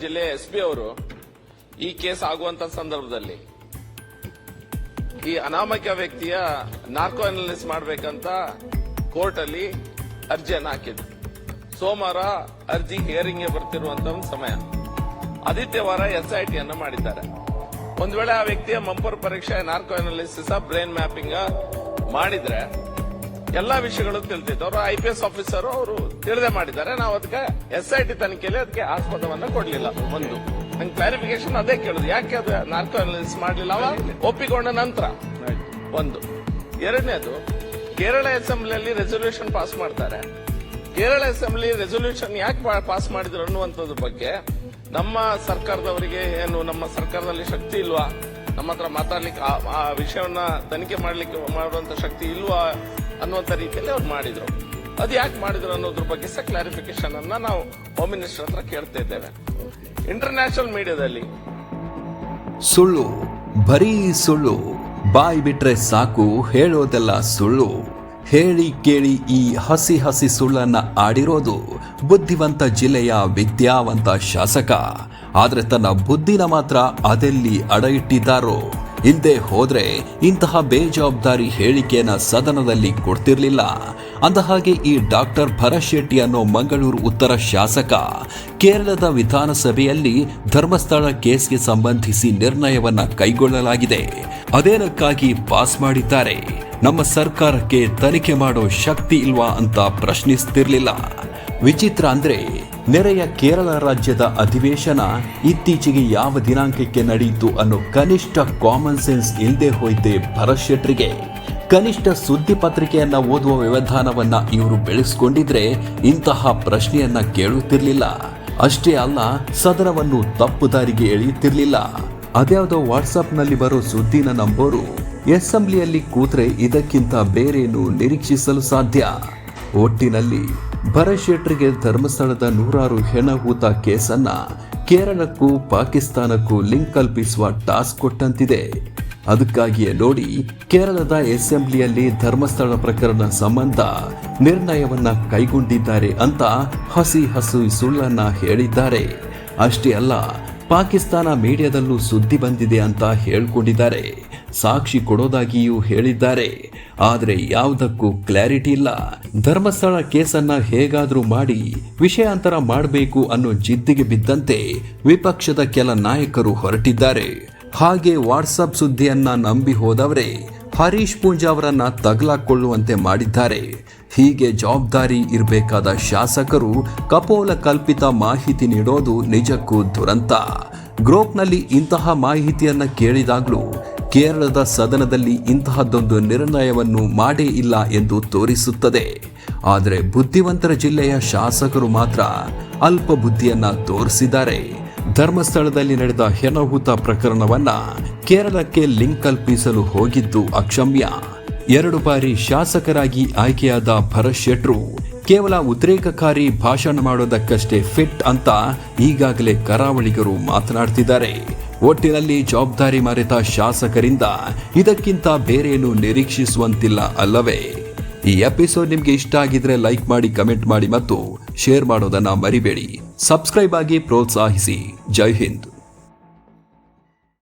ಜಿಲ್ಲೆ S P ಅವರು ಈ ಕೇಸ್ ಆಗುವಂತ ಸಂದರ್ಭದಲ್ಲಿ ಈ ಅನಾಮಕ ವ್ಯಕ್ತಿಯ ನಾರ್ಕೋ ಅನಾಲಿಸ್ ಮಾಡಬೇಕಂತ ಕೋರ್ಟ್ ಅಲ್ಲಿ ಅರ್ಜಿಯನ್ನು ಹಾಕಿದ್ರು. ಸೋಮವಾರ ಅರ್ಜಿ ಹಿಯರಿಂಗ್ಗೆ ಬರ್ತಿರುವಂತ ಒಂದು ಸಮಯ. ಆದಿತ್ಯವಾರ ಎಸ್ ಐ ಮಾಡಿದ್ದಾರೆ. ಒಂದ್ ವೇಳೆ ಆ ವ್ಯಕ್ತಿಯ ಮಂಪರ್ ಪರೀಕ್ಷೆ ನಾರ್ಕೋ ಅನಾಲಿಸಿಸ್ ಬ್ರೈನ್ ಮ್ಯಾಪಿಂಗ್ ಮಾಡಿದ್ರೆ ಎಲ್ಲಾ ವಿಷಯಗಳು ತಿಳಿದಿದ್ದು ಅವರು ಐ ಪಿ ಎಸ್ ಆಫೀಸರ್, ಅವರು ತಿಳಿದೇ ಮಾಡಿದ್ದಾರೆ. ನಾವು ಅದಕ್ಕೆ ಎಸ್ ಐ ಟಿ ತನಿಖೆಯಲ್ಲಿ ಅದಕ್ಕೆ ಆಸ್ಪದವನ್ನ ಕೊಡ್ಲಿಲ್ಲ. ಒಂದು. ನಂಗೆ ಕ್ಲಾರಿಫಿಕೇಶನ್ ಅದೇ ಕೇಳುದು. ಯಾಕೆ ಅದು ನಾರ್ಕೋ ಅನಾಲಿಸಿಸ್ ಮಾಡಲಿಲ್ಲ ಒಪ್ಪಿಕೊಂಡ ನಂತರ. ಒಂದು. ಎರಡನೇದು, ಕೇರಳ ಅಸೆಂಬ್ಲಿಯಲ್ಲಿ ರೆಸೊಲ್ಯೂಷನ್ ಪಾಸ್ ಮಾಡ್ತಾರೆ. ಕೇರಳ ಅಸೆಂಬ್ಲಿ ರೆಸೊಲ್ಯೂಷನ್ ಯಾಕೆ ಪಾಸ್ ಮಾಡಿದ್ರು ಅನ್ನುವಂಥದ್ರ ಬಗ್ಗೆ ನಮ್ಮ ಸರ್ಕಾರದವರಿಗೆ ಏನು, ನಮ್ಮ ಸರ್ಕಾರದಲ್ಲಿ ಶಕ್ತಿ ಇಲ್ವಾ? ನಮ್ಮ ಹತ್ರ ಮಾತಾಡ್ಲಿಕ್ಕೆ ಆ ವಿಷಯವನ್ನ ತನಿಖೆ ಮಾಡ್ಲಿಕ್ಕೆ ಮಾಡುವಂತ ಶಕ್ತಿ ಇಲ್ವಾ? ಅನ್ನುವಂತ ರೀತಿಯಲ್ಲಿ ಅವ್ರು ಮಾಡಿದ್ರು. ಅದು ಯಾಕೆ ಮಾಡಿದ್ರು ಅನ್ನೋದ್ರ ಬಗ್ಗೆ ಸಹ ಕ್ಲಾರಿಫಿಕೇಶನ್ ಅನ್ನ ನಾವು ಹೋಮ್ ಮಿನಿಸ್ಟರ್ ಹತ್ರ ಕೇಳ್ತಾ ಇದ್ದೇವೆ. ಇಂಟರ್ನ್ಯಾಷನಲ್ ಮೀಡಿಯಾದಲ್ಲಿ ಸುಳ್ಳು, ಬರೀ ಸುಳ್ಳು, ಬಾಯಿ ಬಿಟ್ರೆ ಸಾಕು, ಹೇಳೋದೆಲ್ಲ ಸುಳ್ಳು. ಹೇಳಿ ಕೇಳಿ ಈ ಹಸಿ ಹಸಿ ಸುಳ್ಳನ್ನ ಆಡಿರೋದು ಬುದ್ಧಿವಂತ ಜಿಲ್ಲೆಯ ವಿದ್ಯಾವಂತ ಶಾಸಕ. ಆದ್ರೆ ತನ್ನ ಬುದ್ಧಿನ ಮಾತ್ರ ಅದೆಲ್ಲಿ ಅಡ ಇಟ್ಟಿದ್ದಾರೋ? ಇಲ್ದೆ ಹೋದ್ರೆ ಇಂತಹ ಬೇಜವಾಬ್ದಾರಿ ಹೇಳಿಕೆಯನ್ನ ಸದನದಲ್ಲಿ ಕೊಡ್ತಿರ್ಲಿಲ್ಲ. ಅಂದಹಾಗೆ ಈ ಡಾಕ್ಟರ್ ಭರತ್ ಶೆಟ್ಟಿ ಅನ್ನೋ ಮಂಗಳೂರು ಉತ್ತರ ಶಾಸಕ ಕೇರಳದ ವಿಧಾನಸಭೆಯಲ್ಲಿ ಧರ್ಮಸ್ಥಳ ಕೇಸ್ಗೆ ಸಂಬಂಧಿಸಿ ನಿರ್ಣಯವನ್ನ ಕೈಗೊಳ್ಳಲಾಗಿದೆ. ಅದೇನಕ್ಕಾಗಿ ಪಾಸ್ ಮಾಡಿದ್ದಾರೆ? ನಮ್ಮ ಸರ್ಕಾರಕ್ಕೆ ತನಿಖೆ ಮಾಡೋ ಶಕ್ತಿ ಇಲ್ವಾ ಅಂತ ಪ್ರಶ್ನಿಸ್ತಿರ್ಲಿಲ್ಲ. ವಿಚಿತ್ರ ಅಂದ್ರೆ ನೆರೆಯ ಕೇರಳ ರಾಜ್ಯದ ಅಧಿವೇಶನ ಇತ್ತೀಚೆಗೆ ಯಾವ ದಿನಾಂಕಕ್ಕೆ ನಡೆಯಿತು ಅನ್ನೋ ಕನಿಷ್ಠ ಕಾಮನ್ ಸೆನ್ಸ್ ಇಲ್ಲದೆ ಹೋಯ್ತೆ ಭರತ್ ಶೆಟ್ರಿಗೆ. ಕನಿಷ್ಠ ಸುದ್ದಿ ಪತ್ರಿಕೆಯನ್ನ ಓದುವ ವ್ಯವಧಾನವನ್ನ ಇವರು ಬೆಳೆಸ್ಕೊಂಡಿದ್ರೆ ಇಂತಹ ಪ್ರಶ್ನೆಯನ್ನ ಕೇಳುತ್ತಿರಲಿಲ್ಲ. ಅಷ್ಟೇ ಅಲ್ಲ, ಸದನವನ್ನು ತಪ್ಪು ದಾರಿಗೆ ಎಳೆಯುತ್ತಿರಲಿಲ್ಲ. ಅದ್ಯಾವುದೋ ವಾಟ್ಸಪ್ನಲ್ಲಿ ಬರೋ ಸುದ್ದಿನ ನಂಬೋರು. ಅಸೆಂಬ್ಲಿಯಲ್ಲಿ ಕೂತ್ರೆ ಇದಕ್ಕಿಂತ ಬೇರೇನು ನಿರೀಕ್ಷಿಸಲು ಸಾಧ್ಯ. ಒಟ್ಟಿನಲ್ಲಿ ಭರತ್ ಶೆಟ್ರಿಗೆ ಧರ್ಮಸ್ಥಳದ ನೂರಾರು ಹೆಣಹೂತ ಕೇಸನ್ನ ಕೇರಳಕ್ಕೂ ಪಾಕಿಸ್ತಾನಕ್ಕೂ ಲಿಂಕ್ ಕಲ್ಪಿಸುವ ಟಾಸ್ಕ್ ಕೊಟ್ಟಂತಿದೆ. ಅದಕ್ಕಾಗಿಯೇ ನೋಡಿ, ಕೇರಳದ ಅಸೆಂಬ್ಲಿಯಲ್ಲಿ ಧರ್ಮಸ್ಥಳ ಪ್ರಕರಣ ಸಂಬಂಧ ನಿರ್ಣಯವನ್ನ ಕೈಗೊಂಡಿದ್ದಾರೆ ಅಂತ ಹಸಿ ಹಸು ಸುಳ್ಳನ್ನ ಹೇಳಿದ್ದಾರೆ. ಅಷ್ಟೇ ಅಲ್ಲ, ಪಾಕಿಸ್ತಾನ ಮೀಡಿಯಾದಲ್ಲೂ ಸುದ್ದಿ ಬಂದಿದೆ ಅಂತ ಹೇಳ್ಕೊಂಡಿದ್ದಾರೆ. ಸಾಕ್ಷಿ ಕೊಡೋದಾಗಿಯೂ ಹೇಳಿದ್ದಾರೆ. ಆದರೆ ಯಾವುದಕ್ಕೂ ಕ್ಲಾರಿಟಿ ಇಲ್ಲ. ಧರ್ಮಸ್ಥಳ ಕೇಸನ್ನ ಹೇಗಾದ್ರೂ ಮಾಡಿ ವಿಷಯಾಂತರ ಮಾಡಬೇಕು ಅನ್ನೋ ಜಿದ್ದಿಗೆ ಬಿದ್ದಂತೆ ವಿಪಕ್ಷದ ಕೆಲ ನಾಯಕರು ಹೊರಟಿದ್ದಾರೆ. ಹಾಗೆ ವಾಟ್ಸಪ್ ಸುದ್ದಿಯನ್ನ ನಂಬಿ ಹೋದವರೇ ಹರೀಶ್ ಪೂಂಜಾ ಅವರನ್ನ ತಗಲಾಕೊಳ್ಳುವಂತೆ ಮಾಡಿದ್ದಾರೆ. ಹೀಗೆ ಜವಾಬ್ದಾರಿ ಇರಬೇಕಾದ ಶಾಸಕರು ಕಪೋಲ ಕಲ್ಪಿತ ಮಾಹಿತಿ ನೀಡೋದು ನಿಜಕ್ಕೂ ದುರಂತ. ಗ್ರೂಪ್ನಲ್ಲಿ ಇಂತಹ ಮಾಹಿತಿಯನ್ನ ಕೇಳಿದಾಗಲೂ ಕೇರಳದ ಸದನದಲ್ಲಿ ಇಂತಹದ್ದೊಂದು ನಿರ್ಣಯವನ್ನು ಮಾಡೇ ಇಲ್ಲ ಎಂದು ತೋರಿಸುತ್ತದೆ. ಆದರೆ ಬುದ್ಧಿವಂತರ ಜಿಲ್ಲೆಯ ಶಾಸಕರು ಮಾತ್ರ ಅಲ್ಪ ಬುದ್ಧಿಯನ್ನ ತೋರಿಸಿದ್ದಾರೆ. ಧರ್ಮಸ್ಥಳದಲ್ಲಿ ನಡೆದ ಹೆನಹುತ ಪ್ರಕರಣವನ್ನ ಕೇರಳಕ್ಕೆ ಲಿಂಕ್ ಕಲ್ಪಿಸಲು ಹೋಗಿದ್ದು ಅಕ್ಷಮ್ಯ. ಎರಡು ಬಾರಿ ಶಾಸಕರಾಗಿ ಆಯ್ಕೆಯಾದ ಭರತ್ ಶೆಟ್ರು ಕೇವಲ ಉದ್ರೇಕಕಾರಿ ಭಾಷಣ ಮಾಡೋದಕ್ಕಷ್ಟೇ ಫಿಟ್ ಅಂತ ಈಗಾಗಲೇ ಕರಾವಳಿಗರು ಮಾತನಾಡ್ತಿದ್ದಾರೆ. ಒಟ್ಟಿನಲ್ಲಿ ಜವಾಬ್ದಾರಿ ಮರೆತ ಶಾಸಕರಿಂದ ಇದಕ್ಕಿಂತ ಬೇರೇನು ನಿರೀಕ್ಷಿಸುವಂತಿಲ್ಲ ಅಲ್ಲವೇ. ಈ ಎಪಿಸೋಡ್ ನಿಮ್ಗೆ ಇಷ್ಟ ಆಗಿದ್ರೆ ಲೈಕ್ ಮಾಡಿ, ಕಮೆಂಟ್ ಮಾಡಿ ಮತ್ತು ಶೇರ್ ಮಾಡೋದನ್ನ ಮರಿಬೇಡಿ. ಸಬ್ಸ್ಕ್ರೈಬ್ ಆಗಿ ಪ್ರೋತ್ಸಾಹಿಸಿ. ಜೈ ಹಿಂದ್.